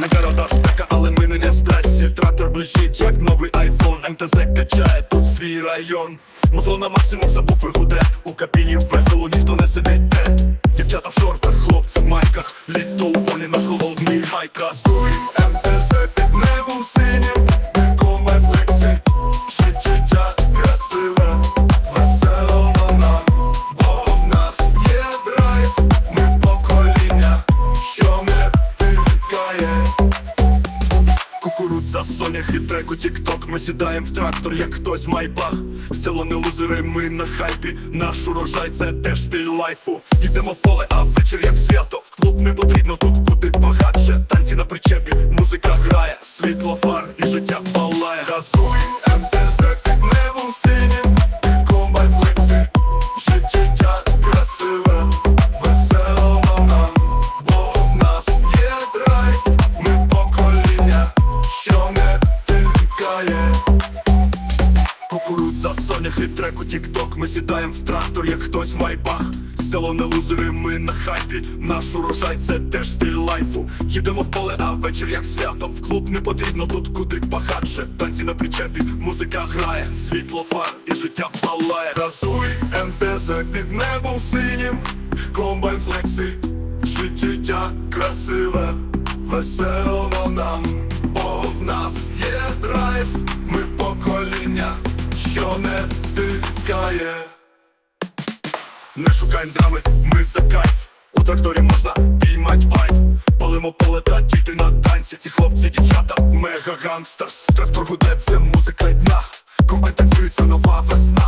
Нагорода штака, але ми не не стресі Трактор блищить, як новий айфон. МТЗ качає тут свій район. Музло на максимум забув і гуде. У кабіні весело ніхто не сидить. Де? Дівчата в шортах, хлопці в майках. Літо у полі на холодних хайках Сонях і треку тік-ток. Ми сідаєм в трактор, як хтось майбах Село не лузери, ми на хайпі. Наш урожай це теж стиль лайфу. Йдемо в поле, а вечір як свято. В клуб не потрібно, тут буде багатше. Танці на причепі, музика грає Світло фар і життя палає. Газуй, треку тік-ток Ми сідаєм в трактор, як хтось в майбах. Село не лузери, ми на хайпі. Наш урожай це теж стиль лайфу. Їдемо в поле, а вечір як свято. В клуб не потрібно, тут куди багатше. Танці на причепі, музика грає. Світло фар і життя палає. Разуй, МТЗ під небом синім. Комбайн флексі Життя красиве. Весело нам Не шукаємо драми, ми за кайф. У тракторі можна піймать вайб. Палимо полета тільки на танці. Ці хлопці, дівчата, мега гангстерс. Трактор гуде, це музика дня. Компай танцюється нова весна.